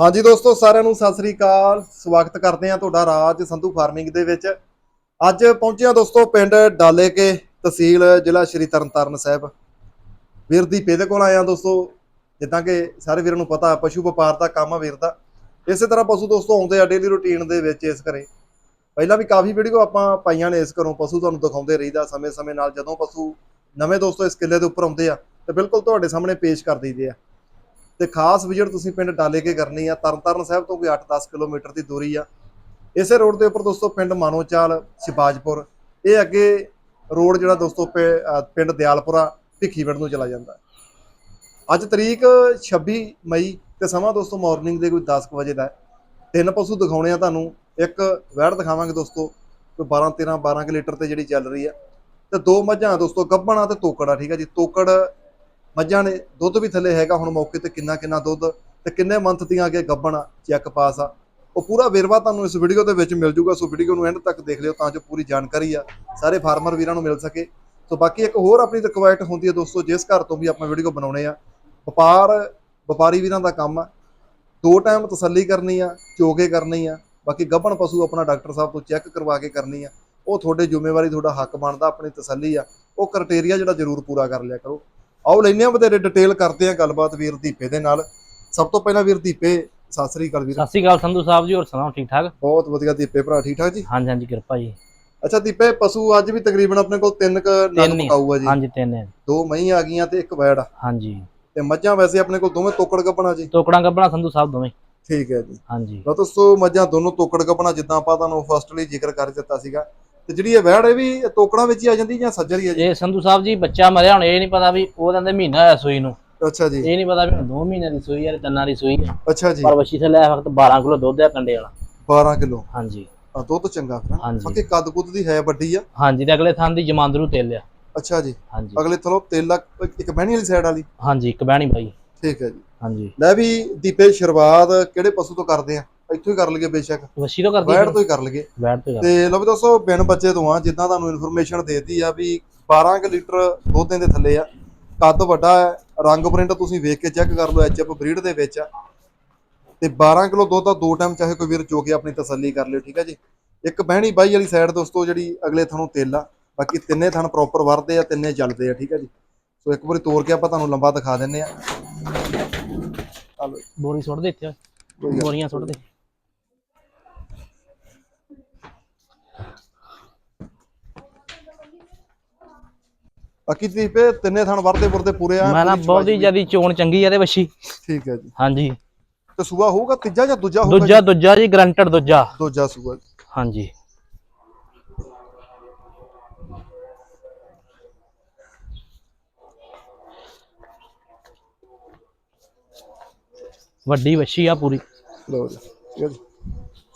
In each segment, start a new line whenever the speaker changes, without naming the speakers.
ਹਾਂਜੀ ਦੋਸਤੋ, ਸਾਰਿਆਂ ਨੂੰ ਸਤਿ ਸ੍ਰੀ ਅਕਾਲ। ਸਵਾਗਤ ਕਰਦੇ ਹਾਂ ਤੁਹਾਡਾ ਰਾਜ ਸੰਧੂ ਫਾਰਮਿੰਗ ਦੇ ਵਿੱਚ। ਅੱਜ ਪਹੁੰਚਿਆ ਦੋਸਤੋ ਪਿੰਡ ਡਾਲੇਕੇ ਤਹਿਸੀਲ, ਜ਼ਿਲ੍ਹਾ ਸ਼੍ਰੀ ਤਰਨਤਾਰਨ ਸਾਹਿਬ। ਵੀਰ ਦੀ ਦੇ ਕੋਲ ਆਇਆ ਦੋਸਤੋ। ਜਿੱਦਾਂ ਕਿ ਸਾਰੇ ਵੀਰਾਂ ਨੂੰ ਪਤਾ, ਪਸ਼ੂ ਵਪਾਰ ਦਾ ਕੰਮ ਆ ਵੀਰ ਦਾ। ਇਸੇ ਤਰ੍ਹਾਂ ਪਸ਼ੂ ਦੋਸਤੋ ਆਉਂਦੇ ਆ ਡੇਲੀ ਰੁਟੀਨ ਦੇ ਵਿੱਚ ਇਸ ਘਰੇ। ਪਹਿਲਾਂ ਵੀ ਕਾਫੀ ਵੀਡੀਓ ਆਪਾਂ ਪਾਈਆਂ ਨੇ ਇਸ ਘਰੋਂ, ਪਸ਼ੂ ਤੁਹਾਨੂੰ ਦਿਖਾਉਂਦੇ ਰਹੀਦਾ ਸਮੇਂ-ਸਮੇਂ ਨਾਲ। ਜਦੋਂ ਪਸ਼ੂ ਨਵੇਂ ਦੋਸਤੋ ਇਸ ਕਿੱਲੇ ਦੇ ਉੱਪਰ ਆਉਂਦੇ ਆ, ਤੇ ਬਿਲਕੁਲ ਤੁਹਾਡੇ ਸਾਹਮਣੇ ਪੇਸ਼ ਕਰ ਦਈਦੇ ਆ। ਤੇ ਖਾਸ ਵਿਜ਼ਿਟ ਤੁਸੀਂ ਪਿੰਡ ਡਾਲੇ ਕੇ ਕਰਨੀ ਆ। ਤਰਨਤਾਰਨ ਸਾਹਿਬ ਤੋਂ ਕੋਈ 8-10 ਕਿਲੋਮੀਟਰ ਦੀ ਦੂਰੀ ਆ। ਇਸੇ ਰੋਡ ਦੇ ਉੱਪਰ ਦੋਸਤੋ ਪਿੰਡ ਮਾਨੋਚਾਲ ਸ਼ਿਬਾਜਪੁਰ ਇਹ ਅੱਗੇ ਰੋਡ ਜਿਹੜਾ ਦੋਸਤੋ ਪਿ- ਪਿੰਡ ਦਿਆਲਪੁਰਾ ਭਿੱਖੀਵਿੰਡ ਨੂੰ ਚਲਾ ਜਾਂਦਾ। ਅੱਜ ਤਰੀਕ 26 ਮਈ ਤੇ ਸਮਾਂ ਦੋਸਤੋ ਮਾਰਨਿੰਗ ਦੇ ਕੋਈ 10 ਕੁ ਵਜੇ ਦਾ ਤਿੰਨ ਪਸ਼ੂ ਦਿਖਾਉਣੇ ਆ ਤੁਹਾਨੂੰ। ਇੱਕ ਵੈੜ ਦਿਖਾਵਾਂਗੇ ਦੋਸਤੋ, ਕੋਈ 12 13 12 ਕੁ ਲੀਟਰ ਤੇ ਜਿਹੜੀ ਚੱਲ ਰਹੀ ਆ। ਤੇ ਦੋ ਮੱਝਾਂ ਦੋਸਤੋ ਗੱਭਣਾ ਤੇ ਤੋਕੜਾ, ਠੀਕ ਆ ਜੀ? ਤੋਕੜ ਮੱਝਾਂ ਨੇ ਦੁੱਧ ਵੀ ਥੱਲੇ ਹੈਗਾ ਹੁਣ ਮੌਕੇ ਤੇ ਕਿੰਨਾ ਕਿੰਨਾ ਦੁੱਧ ਤੇ ਕਿੰਨੇ ਮੰਥ ਦੀਆਂ ਅੱਗੇ ਗੱਭਣ ਚੈੱਕ ਪਾਸ ਆ। ਉਹ ਪੂਰਾ ਵੇਰਵਾ ਤੁਹਾਨੂੰ ਇਸ ਵੀਡੀਓ ਦੇ ਵਿੱਚ ਮਿਲ ਜੂਗਾ, ਸੋ ਵੀਡੀਓ ਨੂੰ ਐਂਡ ਤੱਕ ਦੇਖ ਲਿਓ ਤਾਂ ਜੋ ਪੂਰੀ ਜਾਣਕਾਰੀ ਆ। ਸਾਰੇ ਫਾਰਮਰ ਵੀਰਾਂ ਨੂੰ ਮਿਲ ਸਕੇ। ਸੋ ਬਾਕੀ ਇੱਕ ਹੋਰ ਆਪਣੀ ਰਿਕੁਆਇਰਟ ਹੁੰਦੀ ਹੈ ਦੋਸਤੋ, ਜਿਸ ਘਰ ਤੋਂ ਵੀ ਆਪਾਂ ਵੀਡੀਓ ਬਣਾਉਣੇ ਆ, ਵਪਾਰ, ਵਪਾਰੀ ਵੀਰਾਂ ਦਾ ਕੰਮ ਆ। ਦੋ ਟਾਈਮ ਤਸੱਲੀ ਕਰਨੀ ਆ, ਚੋਗੇ ਕਰਨੀ ਆ, ਬਾਕੀ ਗੱਭਣ ਪਸ਼ੂ ਆਪਣਾ ਡਾਕਟਰ ਸਾਹਿਬ ਤੋਂ ਚੈੱਕ ਕਰਵਾ ਕੇ ਕਰਨੀ ਆ। ਉਹ ਤੁਹਾਡੇ ਜ਼ਿੰਮੇਵਾਰੀ, ਤੁਹਾਡਾ ਹੱਕ ਬਣਦਾ ਆਪਣੀ ਤਸੱਲੀ ਆ। ਉਹ ਕ੍ਰਾਈਟੇਰੀਆ ਜਿਹੜਾ ਜ਼ਰੂਰ ਪੂਰਾ ਕਰ ਲਿਆ ਕਰੋ। ਆਓ ਲੈਨੇ ਆ ਵਧੇਰੇ ਡਿਟੇਲ ਕਰਦੇ ਆ ਗੱਲਬਾਤ ਵੀਰ ਦੀਪੇ ਦੇ ਨਾਲ। ਸਭ ਤੋਂ ਪਹਿਲਾਂ ਵੀਰ ਦੀਪੇ ਸਤਿ ਸ੍ਰੀ ਅਕਾਲ ਵੀਰ।
ਸਤਿ ਸ਼੍ਰੀ ਅਕਾਲ ਸੰਧੂ ਸਾਹਿਬ ਜੀ ਹੋਰ ਸੁਣਾਓ ਠੀਕ ਠਾਕ?
ਬਹੁਤ ਵਧੀਆ ਦੀਪੇ ਭਰਾ ਠੀਕ ਠਾਕ ਜੀ?
ਹਾਂਜੀ ਹਾਂਜੀ ਕਿਰਪਾ ਜੀ।
ਅੱਛਾ ਦੀਪੇ ਪਸ਼ੂ ਅੱਜ ਵੀ ਤਕਰੀਬਨ ਆਪਣੇ ਕੋਲ ਤਿੰਨ ਕ ਨਗ। ਪਕਾਊ ਆ। ਜੀ।
ਹਾਂਜੀ ਤਿੰਨ ਹੈ।
ਦੋ ਮਹੀਂ ਆ ਗਈਆਂ ਤੇ ਇੱਕ ਵੈੜ ਆ।
ਹਾਂਜੀ।
ਤੇ ਮੱਝਾਂ ਵੈਸੇ ਆਪਣੇ ਕੋਲ ਦੋਵੇਂ ਤੋਕੜ ਗੱਪਣਾ ਜੀ।
ਤੋਕੜਾਂ ਗੱਬਣਾ ਸੰਧੂ ਸਾਹਿਬ ਦੋਵੇਂ।
ਠੀਕ ਹੈ ਜੀ।
ਹਾਂਜੀ।
ਲਓ ਦੋਸਤੋ ਮੱਝਾਂ ਦੋਨੋਂ ਤੋਕੜ ਗੱਪਣਾ ਜਿੱਦਾਂ ਆਪਾਂ ਤੁਹਾਨੂੰ ਫਸਟਲੀ ਜ਼ਿਕਰ ਕਰ ਦਿੱਤਾ ਸੀਗਾ। ਤੇ ਜਿਹੜੀ ਇਹ ਵੈੜ ਇਹ ਵੀ ਤੋਕੜਾਂ ਵਿੱਚ ਹੀ ਆ ਜਾਂਦੀ ਜਾਂ ਸੱਜਰ ਹੀ ਆ ਜੀ?
ਇਹ ਸੰਧੂ ਸਾਹਿਬ ਜੀ ਬੱਚਾ ਮਰਿਆ ਹੁਣ ਇਹ ਨਹੀਂ ਪਤਾ ਵੀ ਉਹ ਕਹਿੰਦੇ ਮਹੀਨਾ ਹੋਇਆ ਸੂਈ ਨੂੰ।
ਅੱਛਾ ਜੀ।
ਇਹ ਨਹੀਂ ਪਤਾ ਵੀ ਹੁਣ 2 ਮਹੀਨਿਆਂ ਦੀ ਸੂਈ ਹੈ ਤੇ ਤਿੰਨਾਂ ਦੀ ਸੂਈ ਹੈ।
ਅੱਛਾ ਜੀ।
ਪਰ ਬੱਚੀ ਥੱਲੇ ਵਕਤ 12 ਕਿਲੋ ਦੁੱਧ ਹੈ ਕੰਡੇ ਵਾਲਾ।
12 ਕਿਲੋ?
ਹਾਂਜੀ।
ਆ ਦੁੱਧ ਚੰਗਾ ਫਿਰ
ਹਾਂਜੀ।
ਬਾਕੀ ਕੱਦ ਕੁੱਦ ਦੀ ਹੈ ਵੱਡੀ ਆ?
ਹਾਂਜੀ ਤੇ ਅਗਲੇ ਥਾਂ ਦੀ ਜਮਾਂਦਰੂ ਤੇਲ ਆ।
ਅੱਛਾ ਜੀ।
ਹਾਂਜੀ।
ਅਗਲੇ ਥਲੋ ਤੇਲਾ ਇੱਕ ਬਹਿਣੀ ਵਾਲੀ ਸਾਈਡ ਵਾਲੀ?
ਹਾਂਜੀ ਇੱਕ ਬਹਿਣੀ ਬਾਈ।
ਠੀਕ ਹੈ ਜੀ।
ਹਾਂਜੀ।
ਲੈ ਵੀ ਦੀਪੇ ਸ਼ੁਰੂਆਤ ਕਿਹੜੇ ਪਸ਼ੂ ਤੋਂ ਕਰਦੇ ਆ? ਇੱਥੋਂ ਹੀ ਕਰ ਲਈਏ ਬੇਸ਼ੱਕ।
ਵਸ਼ੀ ਤੋਂ ਕਰਦੀ
ਵੈੜ ਤੋਂ ਹੀ ਕਰ ਲਈਏ।
ਬੈਠ ਤੇ
ਤੇ ਲਓ ਵੀ ਦੋਸਤੋ ਬਿਨ ਬੱਚੇ ਤੋਂ ਆ ਜਿੱਦਾਂ ਤੁਹਾਨੂੰ ਇਨਫੋਰਮੇਸ਼ਨ ਦੇਤੀ ਆ ਵੀ 12 ਕਿ ਲੀਟਰ ਦੁੱਧ ਦੇ ਥੱਲੇ ਆ। ਕੱਦ ਵੱਡਾ ਹੈ ਰੰਗ ਪ੍ਰਿੰਟ ਤੁਸੀਂ ਵੇਖ ਕੇ ਚੈੱਕ ਕਰ ਲਓ ਐਚਐਫ ਬਰੀਡ ਦੇ ਵਿੱਚ ਆ। ਤੇ 12 ਕਿਲੋ ਦੁੱਧ ਦਾ ਦੋ ਟਾਈਮ ਚਾਹੇ ਕੋਈ ਵੀਰ ਚੋ ਕੇ ਆਪਣੀ ਤਸੱਲੀ ਕਰ ਲਿਓ ਠੀਕ ਹੈ ਜੀ? ਇੱਕ ਬਹਿਣੀ ਬਾਈ ਵਾਲੀ ਸਾਈਡ ਦੋਸਤੋ ਜਿਹੜੀ ਅਗਲੇ ਥਣੋਂ ਤੇਲ ਆ। ਬਾਕੀ ਤਿੰਨੇ ਥਣ ਪ੍ਰੋਪਰ ਵਰਦੇ ਆ ਤਿੰਨੇ ਚੱਲਦੇ ਆ ਠੀਕ ਹੈ ਜੀ? ਸੋ ਇੱਕ ਵਾਰੀ ਤੋੜ ਕੇ ਆਪਾਂ ਤੁਹਾਨੂੰ ਲੰਬਾ ਦਿਖਾ ਦਿੰਨੇ ਆ। ਚਲੋ
ਬੋਰੀ ਸੁੱਟ ਦੇ ਇੱਥੇ। ਬੋਰੀਆਂ ਸੁੱਟ ਦੇ।
ਬਾਕੀ ਦੀਪੇ ਤਿੰਨੇ ਥਣ ਵਰਦੇ ਵਰਦੇ ਪੂਰੇ ਆ
ਮੈਂ ਨਾ ਬਹੁਤ ਹੀ ਜਿਆਦੀ ਚੋਣ ਚੰਗੀ ਆ ਤੇ ਵਸ਼ੀ
ਠੀਕ ਹੈ ਜੀ।
ਹਾਂਜੀ।
ਤੇ ਸੂਆ ਹੋਊਗਾ ਤੀਜਾ ਜਾਂ ਦੂਜਾ ਹੋਊਗਾ
ਦੂਜਾ ਦੂਜਾ ਜੀ ਗਰੰਟਡ ਦੂਜਾ?
ਦੂਜਾ ਸੂਆ
ਹਾਂਜੀ। ਵੱਡੀ ਵੱਛੀ ਆ ਪੂਰੀ।
ਹੈ ਜੀ।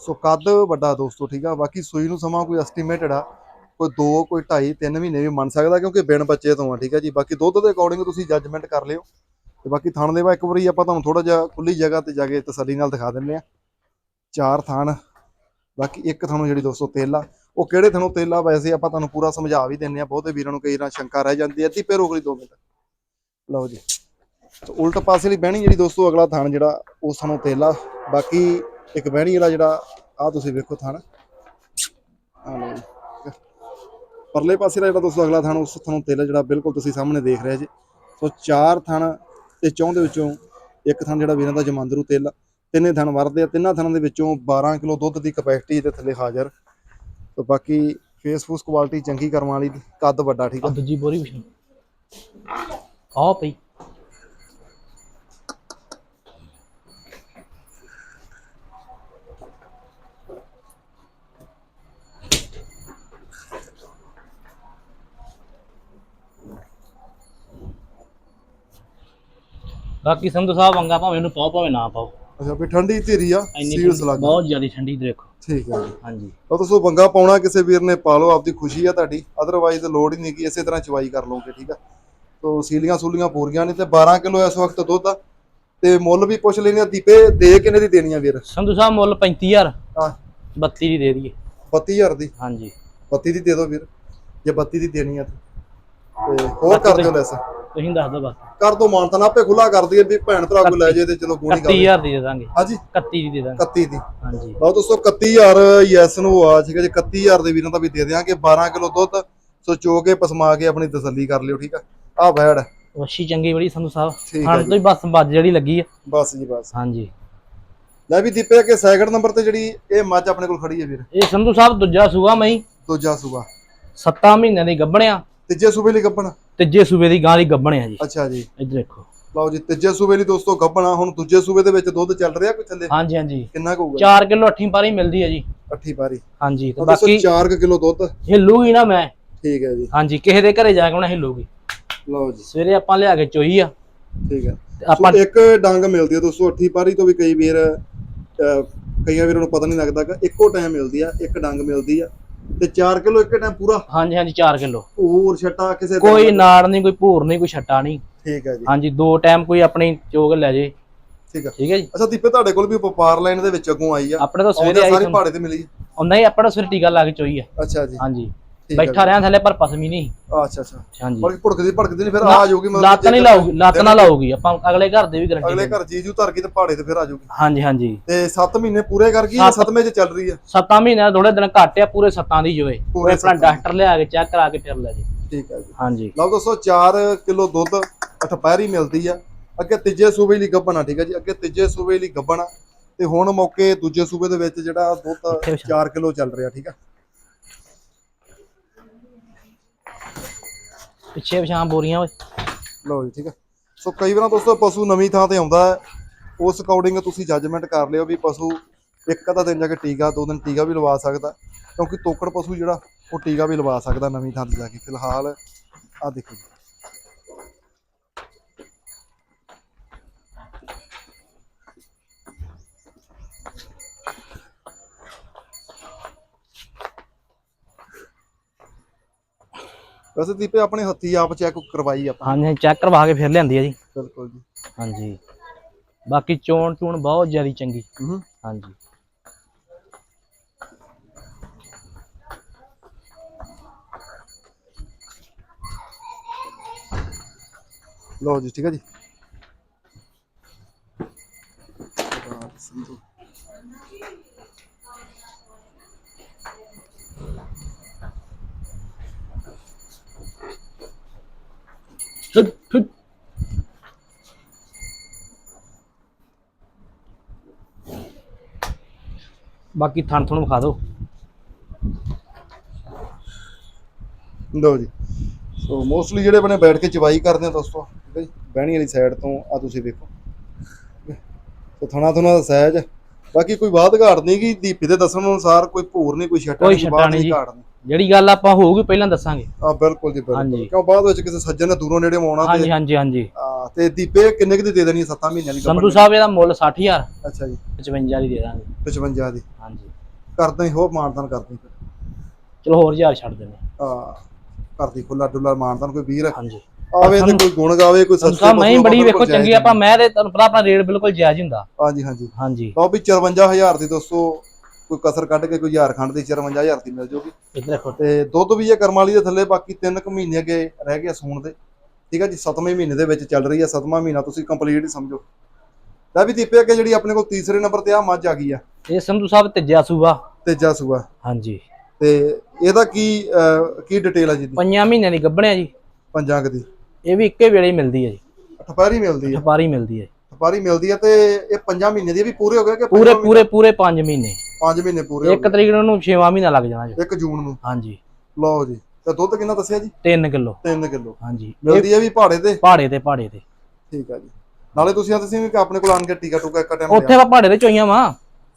ਸੋ ਕੱਦ ਵੱਡਾ ਦੋਸਤੋ ਠੀਕ ਆ। ਬਾਕੀ ਸੂਈ ਨੂੰ ਸਮਾਂ ਕੋਈ ਐਸਟੀਮੇਟਡ ਆ। ਕੋਈ 2 ਕੋਈ 2.5 3 ਮਹੀਨੇ ਵੀ ਮੰਨ ਸਕਦਾ ਕਿਉਂਕਿ ਬਿਨ ਬੱਚੇ ਤੋਂ ਆ, ਠੀਕ ਹੈ ਜੀ? ਬਾਕੀ ਦੁੱਧ ਦੇ ਅਕੋਰਡਿੰਗ ਤੁਸੀਂ ਜੱਜਮੈਂਟ ਕਰ ਲਿਓ। ਤੇ ਬਾਕੀ ਥਣ ਦੇ ਵਾ ਇੱਕ ਵਾਰੀ ਆਪਾਂ ਤੁਹਾਨੂੰ ਥੋੜਾ ਜਿਹਾ ਖੁੱਲੀ ਜਗ੍ਹਾ ਤੇ ਜਾ ਕੇ ਤਸੱਲੀ ਨਾਲ ਦਿਖਾ ਦਿੰਨੇ ਆ। ਚਾਰ ਥਣ, ਬਾਕੀ ਇੱਕ ਥਣੋਂ ਜਿਹੜੀ ਦੋਸਤੋ ਤੇਲ, ਉਹ ਕਿਹੜੇ ਥਣੋਂ ਤੇਲ ਵੈਸੇ ਆਪਾਂ ਤੁਹਾਨੂੰ ਪੂਰਾ ਸਮਝਾ ਵੀ ਦਿੰਨੇ ਆ, ਬਹੁਤੇ ਵੀਰਾਂ ਨੂੰ ਕਈ ਵਾਰ ਸ਼ੰਕਾ ਰਹਿ ਜਾਂਦੀ ਹੈ, ਅੱਧੀ ਪੇ ਰੋਕ ਲਈ 2 ਮਿੰਟ। ਲਓ ਜੀ। ਤੇ ਉਲਟ ਪਾਸੇ ਲਈ ਬਹਿਣੀ ਜਿਹੜੀ ਦੋਸਤੋ ਅਗਲਾ ਥਣ ਜਿਹੜਾ ਉਸ ਥਣੋਂ ਤੇਲ ਆ ਬਾਕੀ ਇੱਕ ਬਹਿਣੀ ਵਾਲਾ ਜਿਹੜਾ ਆ ਤੁਸੀਂ ਵੇਖੋ ਥਣ। ਆ ਲਓ ਜੀ। ਪਰਲੇ ਪਾਸੇ ਦਾ ਜਿਹੜਾ ਦੋਸਤੋ ਅਗਲਾ ਥਣ ਉਸ ਥਣੋਂ ਤੇਲ ਜਿਹੜਾ ਬਿਲਕੁਲ ਤੁਸੀਂ ਸਾਹਮਣੇ ਦੇਖ ਰਹੇ ਜੀ। ਸੋ ਚਾਰ ਥਣ ਤੇ ਚੌਂ ਦੇ ਵਿੱਚੋਂ ਇੱਕ ਥਣ ਜਿਹੜਾ ਵੀਰਾਂ ਦਾ ਜਮਾਂਦਰੂ ਤਿਲ ਆ ਤਿੰਨੇ ਥਣ ਵਰਦੇ ਆ। ਤਿੰਨਾਂ ਥਣਾਂ ਦੇ ਵਿੱਚੋਂ 12 ਕਿਲੋ ਦੁੱਧ ਦੀ ਕਪੈਸਿਟੀ ਤੇ ਥੱਲੇ ਹਾਜ਼ਰ। ਤੇ ਬਾਕੀ ਫੇਸ ਫੂਸ ਕੁਆਲਿਟੀ ਚੰਗੀ ਕਰਮ ਵਾਲੀ, ਕੱਦ ਵੱਡਾ, ਠੀਕ
ਆ?
ਆ
ਦੂਜੀ ਬੋਰੀ ਵੀ। ਆ ਪਈ। ਬਾਕੀ ਸੰਧੂ ਸਾਹਿਬ ਵੰਗਾ ਭਾਵੇਂ ਉਹਨੂੰ ਪਾਓ ਭਾਵੇਂ ਨਾ ਪਾਓ।
ਅੱਛਾ ਵੀ ਠੰਡੀ ਧੀਰੀ ਆ
ਇੰਨੀ ਠੰਡੀ-
ਲੱਗ
ਬਹੁਤ ਜ਼ਿਆਦਾ ਠੰਡੀ ਦੇਖੋ।
ਠੀਕ ਹੈ ਜੀ।
ਹਾਂਜੀ।
ਤਾਂ ਤੁਸੀਂ ਬੰਗਾ ਪਾਉਣਾ ਕਿਸੇ ਵੀਰ ਨੇ ਪਾ ਲਓ ਆਪਦੀ ਖੁਸ਼ੀ ਆ ਤੁਹਾਡੀ। ਅਦਰਵਾਈਜ਼ ਲੋੜ ਹੀ ਨਹੀਂ ਕਿ ਇਸੇ ਤਰ੍ਹਾਂ ਚਵਾਈ ਕਰ ਲਓਗੇ ਠੀਕ ਆ? ਤੋ ਸੀਲੀਆਂ ਸੂਲੀਆਂ ਪੂਰੀਆਂ ਨੇ ਤੇ 12 ਕਿਲੋ ਇਸ ਵਕਤ ਦੁੱਧ ਆ। ਤੇ ਮੁੱਲ ਵੀ ਪੁੱਛ ਲੈਣੇ ਆ ਦੀਪੇ ਦੇ ਕਿੰਨੇ ਦੀ ਦੇਣੀ ਆ ਵੀਰ?
ਸੰਧੂ ਸਾਹਿਬ ਮੁੱਲ 35000
ਹਾਂ।
32 ਦੀ ਦੇ ਦਈਏ।
32000 ਦੀ?
ਹਾਂਜੀ।
32 ਦੀ ਦੇ ਦਿਓ ਵੀਰ। ਜੇ 32 ਦੀ ਦੇਣੀ ਆ ਤੇ। ਤੇ ਹੋਰ ਕਰ ਦਿਓ ਲੈਸ।
ਤੁਸੀਂ ਦੱਸ ਦਿਓ ਬਸ।
ਕਰ ਦੋ ਮਾਨਤਨ ਆਪੇ ਖੁੱਲਾ ਕਰ ਦਈਏ ਵੀ ਭੈਣ ਭਰਾ ਕੋਈ ਲੈ ਜੇ ਤੇ ਚਲੋ ਗੋਣੀ ਗੱਲ
31000 ਦੀ ਦੇ ਦਾਂਗੇ।
ਹਾਂਜੀ।
31 ਦੀ ਦੇ ਦਾਂਗੇ।
31 ਦੀ।
ਹਾਂਜੀ।
ਲਓ ਦੋਸਤੋ 31000 ਯੈਸ ਨੂੰ ਆ ਠੀਕ ਹੈ ਜੀ 31000 ਦੇ ਵੀਰਾਂ ਦਾ ਵੀ ਦੇ ਦਿਆਂਗੇ। 12 ਕਿਲੋ ਦੁੱਧ ਸੋ ਚੋ ਕੇ ਪਸਮਾ ਕੇ ਆਪਣੀ ਤਸੱਲੀ ਕਰ ਲਿਓ ਠੀਕ ਆ? ਆ ਬੈੜ
ਵੱਛੀ ਚੰਗੀ ਬੜੀ ਸੰਧੂ ਸਾਹਿਬ ਹਾਂ ਤੋਂ ਹੀ ਬਸ ਬੱਜ ਜਿਹੜੀ ਲੱਗੀ ਆ।
ਬਸ ਜੀ ਬਸ।
ਹਾਂਜੀ।
ਲੈ ਵੀ ਦੀਪੇ ਕਿ ਸੈਕਿੰਡ ਨੰਬਰ ਤੇ ਜਿਹੜੀ ਇਹ ਮੱਝ ਆਪਣੇ ਕੋਲ ਖੜੀ ਹੈ ਵੀਰ।
ਇਹ ਸੰਧੂ ਸਾਹਿਬ ਦੂਜਾ ਸੂਆ ਮਈ
ਦੂਜਾ ਸੂਬਾ
7 ਮਹੀਨਿਆਂ ਦੀ ਗੱਭਣਿਆ।
ਤੀਜੇ ਸੂਬੇ ਲਈ ਗੱਬਣ
ਤੀਜੇ ਸੂਬੇ ਦੀ ਗਾਂ ਦੀ ਗੱਭਣਿਆ ਜੀ।
ਅੱਛਾ ਜੀ।
ਇੱਧਰ ਦੇਖੋ।
ਲਓ ਜੀ ਤੀਜੇ ਸੂਬੇ ਲਈ ਦੋਸਤੋ ਗੱਬਣਾ ਹੁਣ ਦੂਜੇ ਸੂਬੇ ਦੇ ਵਿੱਚ ਦੁੱਧ ਚੱਲ ਰਿਹਾ ਕੋਈ ਥੱਲੇ
ਹਾਂਜੀ ਹਾਂਜੀ।
ਕਿੰਨਾ ਕੁ ਹੋਊਗਾ?
4 ਕਿਲੋ ਅੱਠੀ ਪਾਰੀ ਮਿਲਦੀ ਹੈ ਜੀ।
ਅੱਠੀ ਪਾਰੀ।
ਹਾਂਜੀ ਤੇ ਬਾਕੀ
4 ਕਿਲੋ ਦੁੱਧ।
ਹਿੱਲੂਗੀ ਨਾ ਮੈਂ।
ਠੀਕ ਹੈ ਜੀ।
ਹਾਂਜੀ ਕਿਸੇ ਦੇ ਘਰੇ ਜਾ ਕੇ ਉਹਨਾਂ ਹਿੱਲੂਗੀ।
ਲਓ ਜੀ।
ਸਵੇਰੇ ਆਪਾਂ ਲਿਆ ਕੇ ਚੋਈ ਆ।
ਠੀਕ ਹੈ।
ਆਪਾਂ
ਇੱਕ ਡੰਗ ਮਿਲਦੀ ਹੈ ਦੋਸਤੋ ਅੱਠੀ ਪਾਰੀ ਤੋਂ ਵੀ ਕਈ ਵੀਰ ਕਈਆਂ ਵੀਰਾਂ ਨੂੰ ਪਤਾ ਨਹੀਂ ਲੱਗਦਾ ਕਿ ਇੱਕੋ ਟਾਈਮ ਮਿਲਦੀ ਆ ਇੱਕ ਡੰਗ ਮਿਲਦੀ ਆ। ਤੇ 4 ਕਿਲੋ ਇੱਕੇ ਟਾਈਮ ਪੂਰਾ?
ਹਾਂਜੀ ਹਾਂਜੀ 4 ਕਿਲੋ।
ਹੋਰ ਛੱਟਾ ਕਿਸੇ
ਕੋਈ ਨਾੜ ਨਹੀਂ ਕੋਈ ਭੂਰ ਨਹੀਂ ਕੋਈ ਛੱਟਾ ਨਹੀਂ।
ਠੀਕ ਹੈ ਜੀ।
ਹਾਂਜੀ ਦੋ ਟਾਈਮ ਕੋਈ ਆਪਣੀ ਚੋਗ ਲੈ ਜੇ।
ਠੀਕ ਹੈ।
ਠੀਕ ਹੈ ਜੀ।
ਅੱਛਾ ਦੀਪੇ ਤੁਹਾਡੇ ਕੋਲ ਵੀ ਵਪਾਰ ਲਾਈਨ ਦੇ ਵਿੱਚ ਅੱਗੋਂ ਆਈ ਆ।
ਆਪਣੇ ਤੋਂ ਸਵੇਰੇ ਆਈ
ਸਾਰੇ ਪਹਾੜੇ ਤੇ ਮਿਲੀ।
ਹੁੰਦਾ ਹੀ ਆਪਣਾ ਸਵੇਰੇ ਟੀਕਾ ਲਾ ਕੇ ਚੋਈ ਆ।
ਅੱਛਾ ਜੀ।
ਹਾਂਜੀ।
ਠੀਕ ਹੈ
ਬੈਠਾ ਰਿਆਂ ਥੱਲੇ ਪਰ ਪਸਮੀ ਨਹੀਂ।
ਅੱਛਾ ਅੱਛਾ।
ਹਾਂਜੀ।
ਬਲਕਿ ਭੁੜਕਦੀ ਭੜਕਦੀ ਨਹੀਂ ਫਿਰ ਆ ਜਾਊਗੀ
ਲੱਤ ਨਹੀਂ ਲਾਊਗੀ ਲੱਤ ਨਾ ਲਾਊਗੀ ਆਪਾਂ ਅਗਲੇ ਘਰ ਦੇ ਵੀ
ਅਗਲੇ
ਗਰੰਟੀ
ਘਰ ਜੀਜੂ ਧਰ ਗਈ ਤੇ ਪਹਾੜੇ ਤੇ ਫਿਰ ਆ ਜਾਊਗੀ।
ਹਾਂਜੀ ਹਾਂਜੀ।
ਤੇ 7 ਮਹੀਨੇ ਪੂਰੇ ਕਰ ਗਈ ਜਾਂ 7ਵੇਂ ਚ ਚੱਲ ਰਹੀ ਆ
ਸੱਤਾਂ ਮਹੀਨਿਆਂ ਥੋੜੇ ਦਿਨ ਘੱਟ ਆ ਪੂਰੇ ਸੱਤਾਂ ਦੀ ਜੋਏ
ਪੂਰੇ
ਆਪਣਾ ਡਾਕਟਰ ਲਿਆ ਕੇ ਚੈੱਕ ਕਰਾ ਕੇ ਫਿਰ ਲੈ ਜੀ।
ਠੀਕ ਹੈ ਜੀ।
ਹਾਂਜੀ।
ਲਓ ਦੋਸਤੋ 4 ਕਿਲੋ ਦੁੱਧ ਅਠਪਹਿਰੀ ਮਿਲਦੀ ਆ। ਅੱਗੇ ਤੀਜੇ ਸੂਬੇ ਲਈ ਗੱਬਣਾ ਠੀਕ ਹੈ ਜੀ। ਅੱਗੇ ਤੀਜੇ ਸੂਬੇ ਲਈ ਗੱਬਣਾ ਤੇ ਹੁਣ ਮੌਕੇ ਦੂਜੇ ਸੂਬੇ ਦੇ ਵਿੱਚ ਜਿਹੜਾ ਦੁੱਧ
ਇੱਥੇ ਵਿਛਾ।
4 ਕਿਲੋ ਚੱਲ ਰਿਹਾ ਠੀਕ ਆ
ਪਿੱਛੇ ਪਛਾਂ ਬੋਰੀਆਂ ਓਏ।
ਲਓ ਜੀ, ਠੀਕ ਹੈ ਸੋ ਕਈ ਵਾਰ ਦੋਸਤੋ ਪਸ਼ੂ ਨਵੀਂ ਥਾਂ ਤੇ ਆਉਂਦਾ ਹੈ। ਉਸ ਅਕੋਰਡਿੰਗ ਤੁਸੀਂ ਜੱਜਮੈਂਟ ਕਰ ਲਿਓ ਵੀ ਪਸ਼ੂ ਇੱਕ ਅੱਧਾ ਦਿਨ ਜਾ ਕੇ ਟੀਕਾ, ਦੋ ਦਿਨ ਟੀਕਾ ਵੀ ਲਵਾ ਸਕਦਾ। ਕਿਉਂਕਿ ਤੋਕੜ ਪਸ਼ੂ ਜਿਹੜਾ, ਉਹ ਟੀਕਾ ਵੀ ਲਵਾ ਸਕਦਾ ਨਵੀਂ ਥਾਂ ਤੇ ਜਾ ਕੇ। ਫਿਲਹਾਲ ਆ ਦੇਖੋ ਵੈਸੇ ਦੀਪੇ ਆਪਣੇ ਹੱਥੀ ਆਪ ਚੈੱਕ ਕਰਵਾਈ ਆਪਾਂ।
ਹਾਂਜੀ ਚੈੱਕ ਕਰਵਾ ਕੇ ਫਿਰ ਲਿਆਂਦੀ ਆ ਜੀ।
ਬਿਲਕੁਲ ਜੀ।
ਹਾਂਜੀ। ਬਾਕੀ ਚੋਣ ਚੂਣ ਬਹੁਤ ਜ਼ਿਆਦਾ ਚੰਗੀ।
ਹੂੰ।
ਹਾਂਜੀ।
ਲਓ ਜੀ ਠੀਕ ਹੈ ਜੀ।
ਬਾਕੀ ਥਣ ਥਣ ਵਿਖਾ ਦਿਓ।
ਲਓ ਜੀ। ਸੋ ਮੋਸਟਲੀ ਜਿਹੜੇ ਬਣੇ ਬੈਠ ਕੇ ਚਵਾਈ ਕਰਦੇ ਆ ਦੋਸਤੋ ਠੀਕ ਹੈ ਜੀ? ਬਹਿਣੀ ਵਾਲੀ ਸਾਈਡ ਤੋਂ ਆ ਤੁਸੀਂ ਹੈ। ਸੋ ਥਣਾ ਥਣਾ ਦਾ ਸਾਈਜ਼ ਬਾਕੀ ਕੋਈ ਬਾਤ ਘਾਟ ਨਹੀਂ ਕਿ ਦੀਪੀ ਦੇ ਦੱਸਣ ਅਨੁਸਾਰ ਕੋਈ ਭੂਰ ਨਹੀਂ ਕੋਈ ਛੱਟਾ
ਕੋਈ
ਨਹੀਂ
ਛੱਟਾ
ਬਾਤ
ਨਹੀਂ
ਨਹੀਂ
ਜੀ।
ਘਾਟ ਨਹੀਂ
ਜਿਹੜੀ ਗੱਲ ਆਪਾਂ ਹੋਊਗੀ ਪਹਿਲਾਂ ਦੱਸਾਂਗੇ।
ਆ ਬਿਲਕੁਲ ਜੀ ਬਿਲਕੁਲ।
ਹਾਂਜੀ।
ਕਿਉਂ ਬਾਅਦ ਵਿੱਚ ਕਿਸੇ ਸੱਜਣ ਨੇ ਦੂਰੋਂ ਨੇੜੇ ਆਉਣਾ
ਹਾਂਜੀ
ਤੇ
ਹਾਂਜੀ ਹਾਂਜੀ
ਆ, ਤੇ ਦੀਪੇ ਕਿੰਨੇ ਕੁ ਦੀ ਦੇ ਦੇਣੀ 7 ਮਹੀਨਿਆਂ ਦੀ
ਸੰਧੂ ਸਾਹਿਬ ਇਹਦਾ ਮੁੱਲ 60000
ਅੱਛਾ ਜੀ।
55 ਦੀ ਦੇ ਦਾਂਗੇ।
55 ਦੀ।
ਹਾਂਜੀ।
ਕਰਦਾ ਹੀ ਮਾਨਦਾਨ ਕਰਦੀ
ਚਲੋ ਹੋਰ 1000 ਛੱਡ ਦਿੰਦੇ।
ਆ ਕਰਦੀ ਖੁੱਲਾ ਡੁੱਲਾ ਮਾਨਦਾਨ ਕੋਈ ਵੀਰ
ਹਾਂਜੀ।
ਆਵੇ ਤੇ ਕੋਈ ਗੁਣ ਗਾਵੇ ਕੋਈ
ਸੰਧੂ
ਸਸਤੇ
ਸਾਹਿਬ ਮੈਂ ਬੜੀ ਵੇਖੋ ਚੰਗੀ ਆਪਾਂ ਮੈਂ ਤੇ ਤੁਹਾਨੂੰ ਪਤਾ ਆਪਣਾ ਰੇਟ ਬਿਲਕੁਲ ਜਾਇਜ਼ ਹੁੰਦਾ।
ਹਾਂਜੀ ਹਾਂਜੀ।
ਹਾਂਜੀ।
ਲਓ ਵੀ 54000 ਦੀ ਦੋਸਤੋ ਕੋਈ ਕਸਰ ਕੱਢ ਕੇ ਕੋਈ ਹਜ਼ਾਰ ਖੰਡ ਦੀ 54000 ਦੀ ਮਿਲ ਜਾਊਗੀ
ਇੱਧਰ ਦੇਖੋ।
ਤੇ ਦੁੱਧ ਵੀ ਇਹ ਕਰਮ ਵਾਲੀ ਦੇ ਥੱਲੇ ਬਾਕੀ 3 ਕੁ ਮਹੀਨੇ ਅੱਗੇ ਰਹਿ ਗਏ ਸੂਣ ਦੇ। ਠੀਕ ਹੈ ਜੀ 7ਵੇਂ ਮਹੀਨੇ ਦੇ ਵਿੱਚ ਚੱਲ ਰਹੀ ਹੈ 7ਵਾਂ ਮਹੀਨਾ ਤੁਸੀਂ ਕੰਪਲੀਟ ਸਮਝੋ। ਲੈ ਵੀ ਦੀਪੇ ਅੱਗੇ ਜਿਹੜੀ ਆਪਣੇ ਕੋਲ ਤੀਸਰੇ ਨੰਬਰ ਤੇ ਆ ਮੱਝ ਆ ਗਈ ਆ।
ਇਹ ਸੰਧੂ ਸਾਹਿਬ ਤੀਜਾ ਸੂਆ।
ਤੇਜਾ ਸੂਆ।
ਹਾਂਜੀ।
ਤੇ ਇਹਦਾ ਕੀ ਕੀ ਡਿਟੇਲ ਆ ਜੀ ਦੀ
ਪੰਜਾਂ ਮਹੀਨਿਆਂ ਦੀ ਗੱਭਣਿਆ ਜੀ।
ਪੰਜਾਂ ਕੁ ਦੀ।
ਇਹ ਵੀ ਇੱਕੇ ਵੇਲੇ ਹੀ ਮਿਲਦੀ ਹੈ ਜੀ।
ਠਪਾਰੀ ਮਿਲਦੀ ਹੈ
ਠਪਾਰੀ ਮਿਲਦੀ ਹੈ
ਠਪਾਰੀ ਮਿਲਦੀ ਹੈ ਤੇ ਇਹ ਪੰਜਾਂ ਮਹੀਨੇ ਦੀ ਵੀ ਪੂਰੇ ਹੋ ਗਏ ਕਿ
ਪੂਰੇ ਪੂਰੇ ਪੂਰੇ 5 ਮਹੀਨੇ।
5 ਮਹੀਨੇ ਪੂਰੇ ਹੋ
ਇੱਕ ਤਰੀਕ ਨੂੰ ਉਹਨੂੰ 6ਵਾਂ ਮਹੀਨਾ ਲੱਗ ਜਾਣਾ ਜੀ।
ਗਏ 1 ਜੂਨ ਨੂੰ?
ਹਾਂਜੀ।
ਲਓ ਜੀ। ਤੇ ਦੁੱਧ ਕਿੰਨਾ ਦੱਸਿਆ ਜੀ?
3 ਕਿਲੋ।
3 ਕਿਲੋ।
ਹਾਂਜੀ।
ਮਿਲਦੀ ਹੈ ਵੀ ਪਹਾੜੇ ਤੇ?
ਪਹਾੜੇ ਤੇ ਪਹਾੜੇ ਤੇ।
ਠੀਕ ਆ ਜੀ। ਨਾਲੇ ਤੁਸੀਂ ਤੁਸੀਂ ਵੀ ਆਪਣੇ ਕੋਲ ਆਣ ਕੇ ਟੀਕਾ ਟੂਕਾ ਇੱਕ ਟਾਈਮ
ਉੱਥੇ ਆਪਾਂ ਪਹਾੜੇ ਤੇ ਚੋਈਆਂ ਵਾ।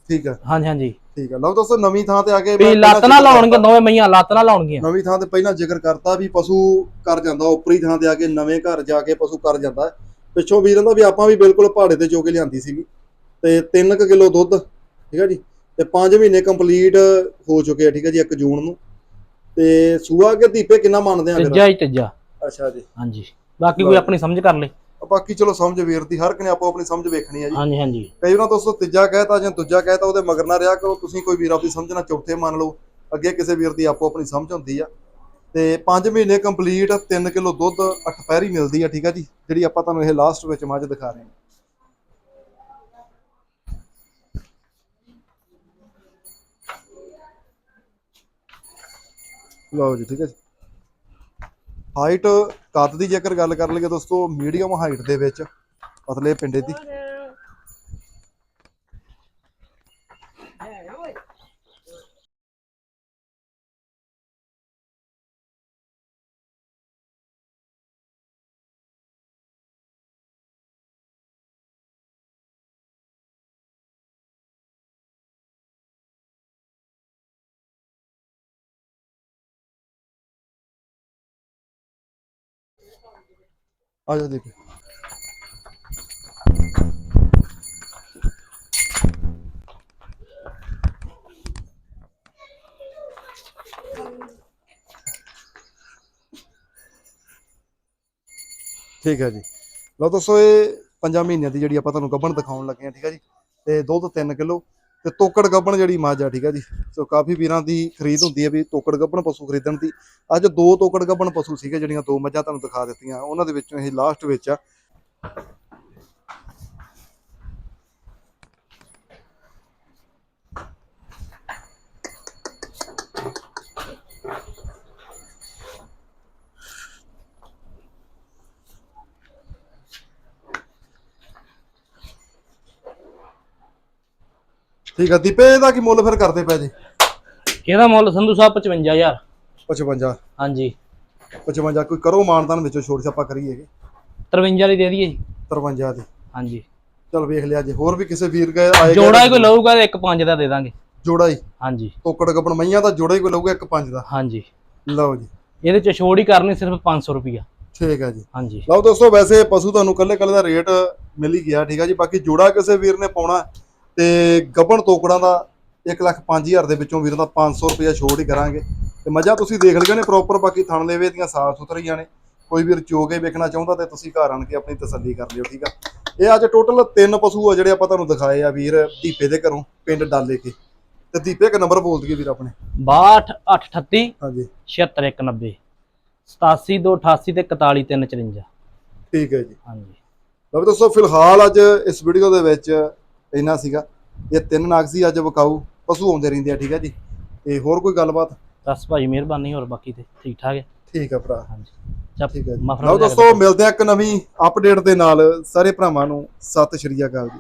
ਠੀਕ ਆ।
ਹਾਂਜੀ ਹਾਂਜੀ।
ਠੀਕ ਆ। ਲਓ ਦੋਸਤੋ ਨਵੀਂ ਥਾਂ ਤੇ ਆ ਕੇ
ਵੀ ਲੱਤ ਨਾ ਲਾਉਣਗੇ ਦੋਵੇਂ ਮਈਆਂ ਲੱਤ ਨਾ ਲਾਉਣਗੀਆਂ।
ਨਵੀਂ ਥਾਂ ਤੇ ਪਹਿਲਾਂ ਜ਼ਿਕਰ ਕਰਤਾ ਵੀ ਪਸ਼ੂ ਕਰ ਜਾਂਦਾ ਉੱਪਰੀ ਥਾਂ ਤੇ ਆ ਕੇ ਨਵੇਂ ਘਰ ਜਾ ਕੇ ਪਸ਼ੂ ਕਰ ਜਾਂਦਾ। ਪਿੱਛੋਂ ਵੀਰਾਂ ਦਾ ਵੀ ਆਪਾਂ ਵੀ ਬਿਲਕੁਲ ਪਹਾੜੇ ਤੇ ਚੋ ਕੇ ਲਿਆਂਦੀ ਸੀਗੀ। ਤੇ 3 ਕਿਲੋ ਦੁੱਧ। ਠੀਕ ਹੈ ਜੀ। ਤੇ 5 ਮਹੀਨੇ ਕੰਪਲੀਟ ਹੋ ਚੁੱਕੇ ਆ ਠੀਕ ਹੈ ਜੀ 1 ਜੂਨ ਨੂੰ। ਤੇ ਸੂਆ ਕੇ ਦੀਪੇ ਕਿੰਨਾ ਮੰਨਦੇ ਆ
ਤੀਜਾ ਹੀ ਤੀਜਾ।
ਅੱਛਾ ਜੀ।
ਹਾਂਜੀ। ਬਾਕੀ ਕੋਈ ਆਪਣੀ ਸਮਝ ਕਰ ਲੇ।
ਬਾਕੀ ਚਲੋ ਸਮਝ ਵੀਰ ਦੀ ਹਰ ਕਿਨੇ ਆਪੋ ਆਪਣੀ ਸਮਝ ਵੇਖਣੀ ਹੈ ਜੀ।
ਹਾਂਜੀ ਹਾਂਜੀ।
ਕਈ ਵਾਰ ਦੋਸਤੋ ਤੀਜਾ ਕਹਿਤਾ ਜਾਂ ਦੂਜਾ ਕਹਿਤਾ ਉਹਦੇ ਮਗਰ ਨਾ ਰਿਹਾ ਕਰੋ। ਤੁਸੀਂ ਕੋਈ ਵੀਰ ਆਪਣੀ ਸਮਝਣਾ ਚੌਥੇ ਮੰਨ ਲਓ। ਅੱਗੇ ਕਿਸੇ ਵੀਰ ਦੀ ਆਪੋ ਆਪਣੀ ਸਮਝ ਹੁੰਦੀ ਆ। ਤੇ 5 ਮਹੀਨੇ ਕੰਪਲੀਟ 3 ਕਿਲੋ ਦੁੱਧ ਅਠਪੈਰੀ ਮਿਲਦੀ ਆ ਠੀਕ ਆ ਜੀ। ਜਿਹੜੀ ਆਪਾਂ ਤੁਹਾਨੂੰ ਇਹ ਲਾਸਟ ਵਿੱਚ ਮੱਝ ਦਿਖਾ ਰਹੇ ਹਾਂ। ਲਓ ਜੀ, ਠੀਕ ਹੈ ਜੀ। ਹਾਈਟ ਕੱਦ ਦੀ ਜੇਕਰ ਗੱਲ ਕਰ ਲਈਏ ਦੋਸਤੋ ਮੀਡੀਅਮ ਹਾਈਟ ਦੇ ਵਿੱਚ ਪਤਲੇ ਪਿੰਡੇ ਦੀ। ਆ ਜਾ ਦੇਖੋ। ਠੀਕ ਹੈ ਜੀ। ਲਓ ਦੋਸਤੋ, ਇਹ ਪੰਜਾਂ ਮਹੀਨਿਆਂ ਦੀ ਜਿਹੜੀ ਆਪਾਂ ਤੁਹਾਨੂੰ ਗੱਭਣ ਦਿਖਾਉਣ ਲੱਗੇ ਹਾਂ, ਠੀਕ ਹੈ ਜੀ। ਤੇ ਦੁੱਧ 3 ਕਿਲੋ ਤੇ ਤੋਕੜ ਗੱਬਣ ਜਿਹੜੀ ਮੱਝ ਆ ਠੀਕ ਆ ਜੀ? ਸੋ ਕਾਫੀ ਵੀਰਾਂ ਦੀ ਖਰੀਦ ਹੁੰਦੀ ਹੈ ਵੀ ਤੋਕੜ ਗੱਭਣ ਪਸ਼ੂ ਖਰੀਦਣ ਦੀ। ਅੱਜ ਦੋ ਤੋਕੜ ਗੱਬਣ ਪਸ਼ੂ ਸੀਗੇ, ਜਿਹੜੀਆਂ ਦੋ ਮੱਝਾਂ ਤੁਹਾਨੂੰ ਦਿਖਾ ਦਿੱਤੀਆਂ। ਉਹਨਾਂ ਦੇ ਵਿੱਚੋਂ ਇਹ ਲਾਸਟ ਵਿੱਚ ਆ। ਠੀਕ ਆ ਦੀਪੇ ਇਹਦਾ ਕੀ ਮੁੱਲ ਫਿਰ ਕਰਦੇ ਪਏ ਜੀ?
ਇਹਦਾ ਮੁੱਲ? ਸੰਧੂ ਸਾਹਿਬ 55000
55
ਹਾਂਜੀ।
55 ਕੋਈ ਕਰੋ ਮਾਨਦਾਨ ਵਿੱਚੋਂ ਛੋੜ ਛਾਪਾ ਕਰੀਏ
53 ਵਾਲੀ ਦੇ ਦਈਏ ਜੀ।
53 ਦੀ।
ਹਾਂਜੀ।
ਚਲ ਵੇਖ ਲਿਆ ਜੇ ਹੋਰ ਵੀ ਕਿਸੇ ਵੀਰ ਗਏ ਆਏ
ਜੋੜਾ ਹੀ ਕੋਈ ਲਊਗਾ ਤੇ ਇੱਕ ਪੰਜ ਦਾ ਦੇ ਦਾਂਗੇ।
ਜੋੜਾ ਹੀ?
ਹਾਂਜੀ।
ਤੋਕੜ ਗੱਬਣ ਮਈਆਂ ਦਾ ਜੋੜਾ ਹੀ ਕੋਈ ਲਊਗਾ ਇੱਕ ਪੰਜ ਦਾ?
ਹਾਂਜੀ।
ਲਓ ਜੀ।
ਇਹਦੇ ਚ ਛੋੜ ਹੀ ਕਰਨੀ ਸਿਰਫ 500 ਰੁਪਿਆ
ਠੀਕ ਹੈ ਜੀ।
ਹਾਂਜੀ।
ਲਓ ਦੋਸਤੋ ਵੈਸੇ ਪਸ਼ੂ ਤੁਹਾਨੂੰ ਕੱਲੇ ਕੱਲੇ ਦਾ ਰੇਟ ਮਿਲ ਹੀ ਗਿਆ ਠੀਕ ਹੈ ਜੀ। ਬਾਕੀ ਜੋੜਾ ਕਿਸੇ ਵੀਰ ਨੇ ਪਾਉਣਾ ਤੇ ਗੱਬਣ ਤੋਕੜਾਂ ਦਾ 1 ਲੱਖ 5000 ਦੇ ਵਿੱਚੋਂ ਵੀਰ ਦਾ 500 ਰੁਪਇਆ ਛੋੜ ਹੀ ਕਰਾਂਗੇ। ਤੇ ਮੱਝਾਂ ਤੁਸੀਂ ਦੇਖ ਲਈਆਂ ਨੇ ਪ੍ਰੋਪਰ ਬਾਕੀ ਥਣ ਦੇਵੇ ਦੀਆਂ ਸਾਫ਼ ਸੁਥਰੀਆਂ ਨੇ। ਕੋਈ ਵੀਰ ਚੋ ਕੇ ਵੇਖਣਾ ਚਾਹੁੰਦਾ ਤੇ ਤੁਸੀਂ ਘਰ ਆਣ ਕੇ ਆਪਣੀ ਤਸੱਲੀ ਕਰ ਲਿਓ ਠੀਕ ਆ? ਇਹ ਅੱਜ ਟੋਟਲ ਤਿੰਨ ਪਸ਼ੂ ਆ ਜਿਹੜੇ ਆਪਾਂ ਤੁਹਾਨੂੰ ਦਿਖਾਏ ਆ ਵੀਰ ਦੀਪੇ ਦੇ ਘਰੋਂ ਪਿੰਡ ਡਾਲੇ ਕੇ। ਤੇ ਦੀਪੇ ਇੱਕ ਨੰਬਰ ਬੋਲ ਦਈਏ ਵੀਰ ਆਪਣੇ।
62838
ਹਾਂਜੀ।
76190 87288 ਤੇ 41354
ਠੀਕ ਹੈ ਜੀ।
ਹਾਂਜੀ।
ਲਓ ਦੋਸਤੋ ਫਿਲਹਾਲ ਅੱਜ ਇਸ ਵੀਡੀਓ ਦੇ ਵਿੱਚ ਇੰਨਾ ਸੀਗਾ। ਇਹ ਤਿੰਨ ਨਾਗ ਸੀ ਅੱਜ ਵਿਕਾਊ। ਪਸ਼ੂ ਆਉਂਦੇ ਰਹਿੰਦੇ ਆ ਠੀਕ ਹੈ ਜੀ। ਤੇ ਹੋਰ ਕੋਈ ਗੱਲਬਾਤ?
ਬਸ ਭਾਜੀ ਮਿਹਰਬਾਨੀ ਹੋਰ ਬਾਕੀ ਤੇ ਠੀਕ ਠਾਕ ਹੈ?
ਠੀਕ ਆ ਭਰਾ।
ਹਾਂਜੀ। ਚੱਪ
ਠੀਕ ਹੈ ਜੀ। ਲਓ ਦੋਸਤੋ ਮਿਲਦੇ ਆ ਇੱਕ ਨਵੀਂ ਅਪਡੇਟ ਦੇ ਨਾਲ। ਸਾਰੇ ਭਰਾਵਾਂ ਨੂੰ ਸਤਿ ਸ਼੍ਰੀ ਅਕਾਲ ਜੀ।